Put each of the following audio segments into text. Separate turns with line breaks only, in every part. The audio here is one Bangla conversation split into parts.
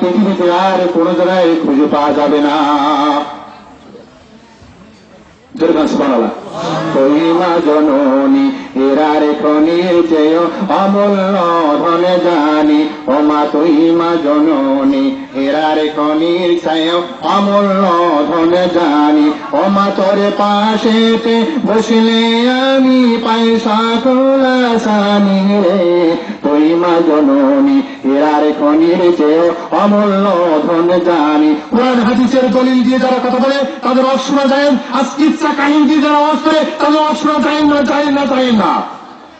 পৃথিবীতে আর কোনো জায়গায় খুঁজে পাওয়া যাবে না। জননী, এরা রেখনির চেয় অমূল্য ধনে জানি। ও মা তুই মা জননী, এরা রেখনির চেয় অমূল্য ধনে জানি। ও মা তোরে পাশেতে বসলে আমি পাই সকল সানি রে। তুই মা জননী এরা রেখনির চেয় অমূল্য ধন জানি। কোরআন হাদিসের দলিল দিয়ে যারা কথা বলে, তাদের অশোনা যায় আজ কিচ্ছা কাহিনী দিয়ে যারা অবস্থায় তাদের অশোনা যায় না যায় না যায় না।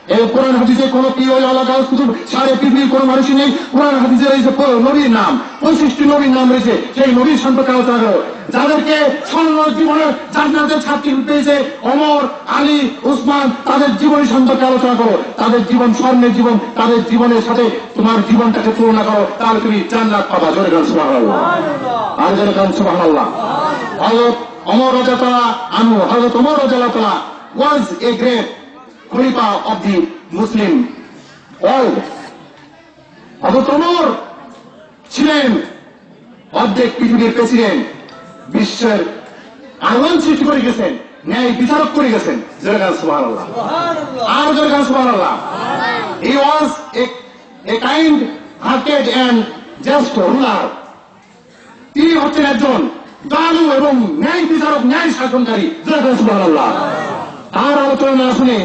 এই কোরআন হাদিসে কোন কি ওই আলাদা শুধু সারে পৃথিবীর কোন মানুষই নেই। কোরআন হাদিসের এই যে নবীর নাম পঁচিশটি নবীর নাম রয়েছে, সেই নবীর সম্পর্কে আলোচনা করো। যাদেরকে স্বর্ণ জীবনের জান্নাতের ছাত্রী পেয়েছে অমর আলী, উসমান, তাদের জীবনী সম্পর্কে আলোচনা করো। তাদের জীবন স্বর্ণের জীবন, তাদের জীবনের সাথে তোমার জীবনটাকে তুলনা করো। তাহলে তুমি জান্নাত পাবা। জোরে গান, সুবহানাল্লাহ। আর জোরে গান, সুবহানাল্লাহ। হযরত অমর রাজাতলা আনু হযরত অমর রাজাতলা ওয়াজ a great. Khalifa of the মুসলিম হযরত ওমর ছিলেন অর্ধেক পৃথিবীর প্রেসিডেন্ট বিশ্বের আহ্বান সৃষ্টি করে গেছেন ন্যায় বিচারক করে গেছেন। জয়গান সুবাহ আর জয়গান Subah he was a kind hearted and just ruler তিনি হচ্ছেন একজন দালু এবং ন্যায় বিচারক ন্যায় শাসনকারী। জয়গান সুবাহ তার আলোচনা না শুনে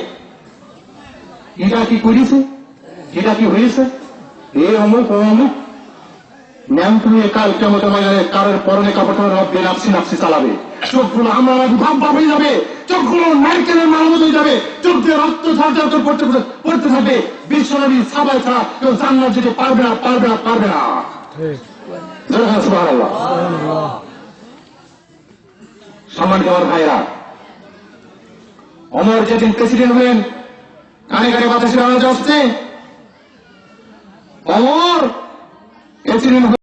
এটা কি করেছে? এটা কি হয়েছে? এ অমুক, ও কাল কেমন পরনে কাপড় নাপসি নাপসি চালাবে। ভাব যাবে। চোখগুলো নারকেলের মালমত হয়ে যাবে। চোখ দিয়ে রক্ত পড়তে পড়তে থাকবে। সাবাই যেতে পারবে না পারবে না পারবে না। সম্মানিত আমার ভাইরা অমর যেদিন প্রেসিডেন্ট হলেন কানে বাতাসের আওয়াজ আসছে। অমর প্রেসিডেন্ট